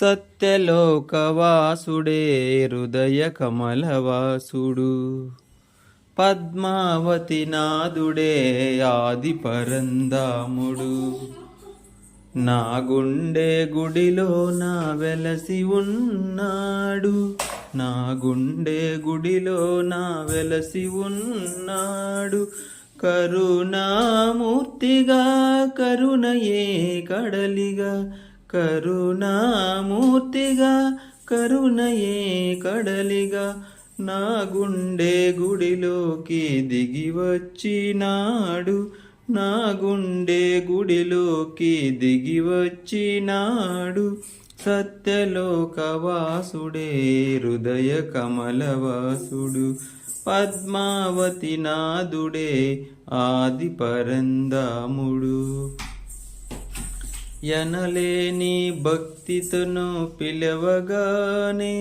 సత్యలోకవాసుడే హృదయ కమలవాసుడు పద్మావతి నాదుడే ఆది పరందాముడు నా గుండె గుడిలో నా వెలసి ఉన్నాడు. నా గుండె గుడిలో నా వెలసి ఉన్నాడు. కరుణామూర్తిగా కరుణయే కడలిగా కరుణామూర్తిగా కరుణయే కడలిగా నా గుండె గుడిలోకి దిగి వచ్చినాడు. నా గుండె గుడిలోకి దిగి వచ్చినాడు. సత్యలోకవాసుడే హృదయ కమలవాసుడు. పద్మావతి నాదుడే ఆది పరందాముడు ఎనలేని భక్తితోను పిలవగానే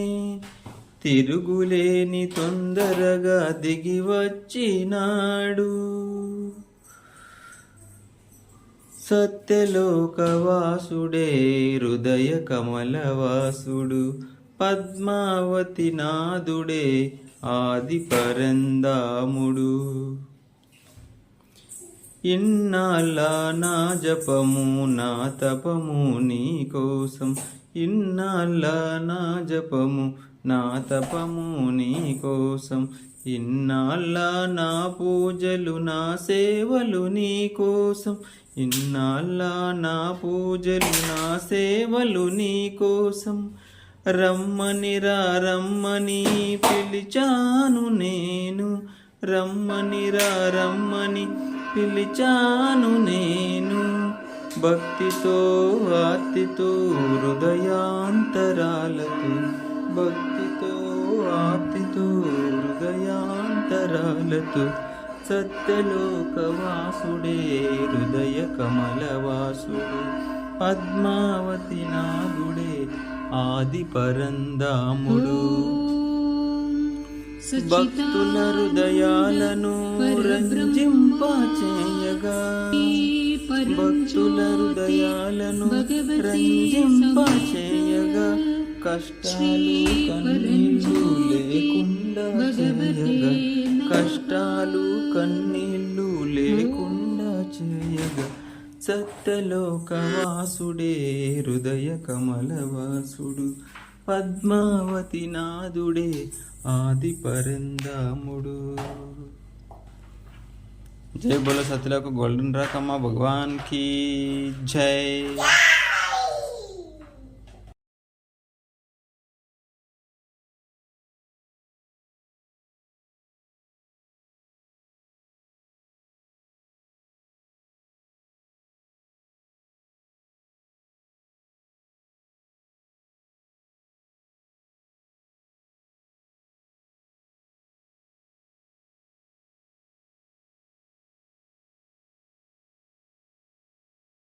తిరుగులేని తొందరగా దిగి వచ్చినాడు సత్యలోకవాసుడే హృదయ కమలవాసుడు పద్మావతి నాదుడే ఆది పరందాముడు ఇన్నాళ్ళ నా జపము నా తపము నీ కోసం. ఇన్నాళ్ళ నా జపము నా తపము నీ కోసం. ఇన్నాళ్ళ నా పూజలు నా సేవలు నీ కోసం. ఇన్నాళ్ళ నా పూజలు నా సేవలు నీ కోసం. రమ్మని రా రమ్మని పిలిచాను నేను. రమ్మని రా రమ్మని పిలిచాను నేను. భక్తితో ఆర్తితో హృదయాంతరాలకు. భక్తితో ఆర్తితో హృదయాంతరాలతో సత్యలోకవాసుడే హృదయ కమలవాసుడు. పద్మావతి నాగుడే ఆది పరందాముడు భక్తుల హృదయాలను రంజింప చేయగా భక్తుల హృదయాలను రంజింప చేయగా కష్టాలు కన్నీళ్ళు లేకుండా చేయగా. కష్టాలు కన్నీళ్ళు లేకుండా చేయగా. సత్యలోకవాసుడే హృదయ కమలవాసుడు. పద్మావతి నాదుడే ఆది పరందాముడు జై బోలో సత్యలోక గోల్డెన్ రాకమ్మ భగవాన్ की జై.